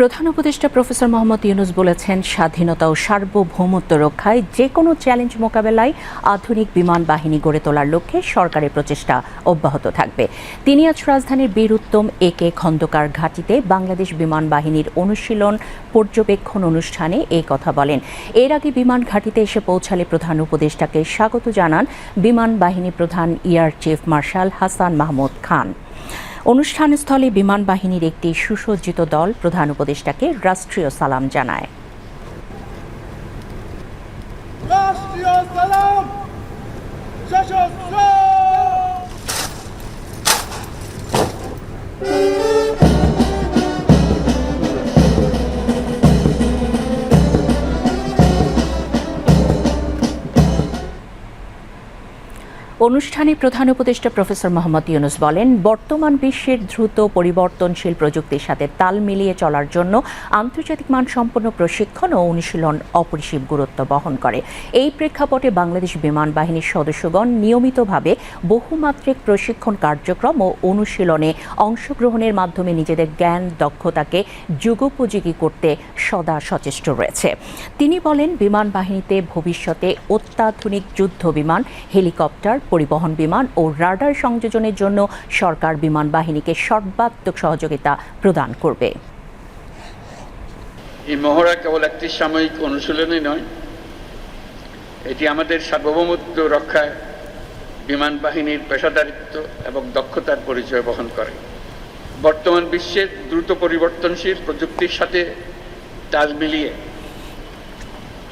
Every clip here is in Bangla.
প্রধান উপদেষ্টা প্রফেসর মোহাম্মদ ইউনুস বলেছেন, স্বাধীনতা ও সার্বভৌমত্ব রক্ষায় যে কোনো চ্যালেঞ্জ মোকাবেলায় আধুনিক বিমান বাহিনী গড়ে তোলার লক্ষ্যে সরকারের প্রচেষ্টা অব্যাহত থাকবে। তিনি আজ রাজধানীর বীর উত্তম এ কে খন্দকার ঘাটিতে বাংলাদেশ বিমান বাহিনীর অনুশীলন পর্যবেক্ষণ অনুষ্ঠানে এই কথা বলেন। এর আগে বিমান ঘাটিতে এসে পৌঁছালে প্রধান উপদেষ্টাকে স্বাগত জানান বিমান বাহিনী প্রধান air chief marshal Hasan Mahmud Khan. অনুষ্ঠানস্থলে বিমান বাহিনীর একটি সুসজ্জিত দল প্রধান উপদেষ্টাকে রাষ্ট্রীয় সালাম জানায়। রাষ্ট্রীয় সালাম! অনুষ্ঠানে প্রধান উপদেষ্টা প্রফেসর মোহাম্মদ ইউনুস বলেন, বর্তমান বিশ্বের দ্রুত পরিবর্তনশীল প্রযুক্তির সাথে তাল মিলিয়ে চলার জন্য আন্তর্জাতিক মানসম্পন্ন প্রশিক্ষণ ও অনুশীলন অপরিসীম গুরুত্ব বহন করে। এই প্রেক্ষাপটে বাংলাদেশ বিমান বাহিনীর সদস্যগণ নিয়মিতভাবে বহুমাত্রিক প্রশিক্ষণ কার্যক্রম ও অনুশীলনে অংশগ্রহণের মাধ্যমে নিজেদের জ্ঞান, দক্ষতাকে যুগোপযোগী করতে সদা সচেষ্ট রয়েছে। তিনি বলেন, বিমান বাহিনীতে ভবিষ্যতে অত্যাধুনিক যুদ্ধ বিমান হেলিকপ্টার পরিবহন বিমান ও রাডার সংযোজনের জন্য সরকার বিমান বাহিনীকে সর্বাত্মক সহযোগিতা প্রদান করবে। এই মহড়া কেবল একটি সাময়িক অনুশীলনই নয়, এটি আমাদের সার্বভৌমত্ব রক্ষায় বিমান বাহিনীর পেশাদারিত্ব এবং দক্ষতার পরিচয় বহন করে। বর্তমান বিশ্বের দ্রুত পরিবর্তনশীল প্রযুক্তির সাথে তাল মিলিয়ে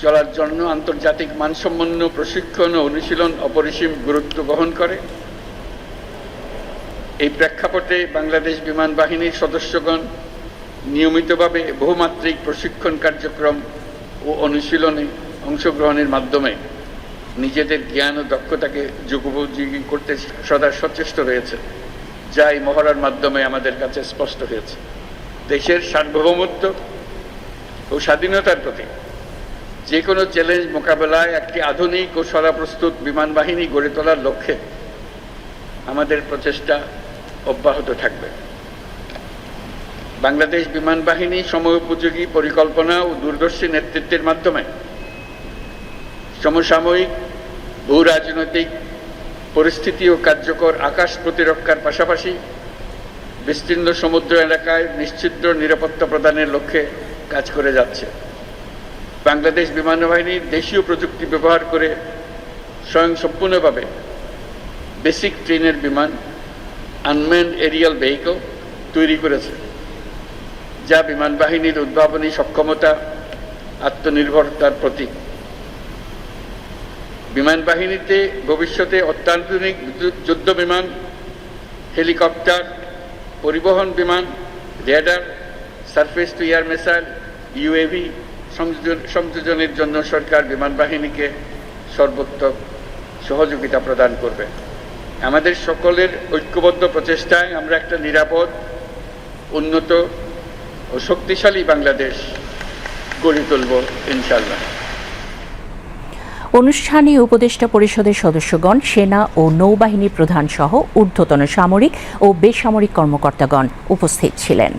চলার জন্য আন্তর্জাতিক মানসম্পন্ন প্রশিক্ষণ ও অনুশীলন অপরিসীম গুরুত্ব বহন করে। এই প্রেক্ষাপটে বাংলাদেশ বিমান বাহিনীর সদস্যগণ নিয়মিতভাবে বহুমাত্রিক প্রশিক্ষণ কার্যক্রম ও অনুশীলনে অংশগ্রহণের মাধ্যমে নিজেদের জ্ঞান ও দক্ষতাকে যুগোপযোগী করতে সদা সচেষ্ট রয়েছে যা এই মহড়ার মাধ্যমে আমাদের কাছে স্পষ্ট হয়েছে। দেশের সার্বভৌমত্ব ও স্বাধীনতার প্রতি যে কোনো চ্যালেঞ্জ মোকাবেলায় একটি আধুনিক ও সদাপ্রস্তুত বিমান বাহিনী গড়ে তোলার লক্ষ্যে আমাদের প্রচেষ্টা অব্যাহত থাকবে। বাংলাদেশ বিমান বাহিনী সময়োপযোগী পরিকল্পনা ও দূরদর্শী নেতৃত্বের মাধ্যমে সমসাময়িক ভূ রাজনৈতিক পরিস্থিতি ও কার্যকর আকাশ প্রতিরক্ষার পাশাপাশি বিস্তীর্ণ সমুদ্র এলাকায় নিশ্চিদ্র নিরাপত্তা প্রদানের লক্ষ্যে কাজ করে যাচ্ছে। বাংলাদেশ বিমান বাহিনী দেশীয় প্রযুক্তি ব্যবহার করে স্বয়ংসম্পূর্ণভাবে বেসিক ট্রেনের বিমান আনম্যান এরিয়াল ভেহিকল তৈরি করেছে, যা বিমান বাহিনীর উদ্ভাবনী সক্ষমতা, আত্মনির্ভরতার প্রতীক। বিমান বাহিনীতে ভবিষ্যতে অত্যাধুনিক যুদ্ধ বিমান, হেলিকপ্টার, পরিবহন বিমান, radar, surface to air missile, UAV সংযোজনের জন্য সরকার বিমান বাহিনীকে সর্বোত্তক সহযোগিতা প্রদান করবে। আমাদের সকলের ঐক্যবদ্ধ প্রচেষ্টায় আমরা একটা নিরাপদ, উন্নত ও শক্তিশালী বাংলাদেশ গড়ে তুলব ইনশাল্লাহ অনুষ্ঠানে উপদেষ্টা পরিষদের সদস্যগণ, সেনা ও নৌবাহিনী প্রধান সহ ঊর্ধ্বতন সামরিক ও বেসামরিক কর্মকর্তাগণ উপস্থিত ছিলেন।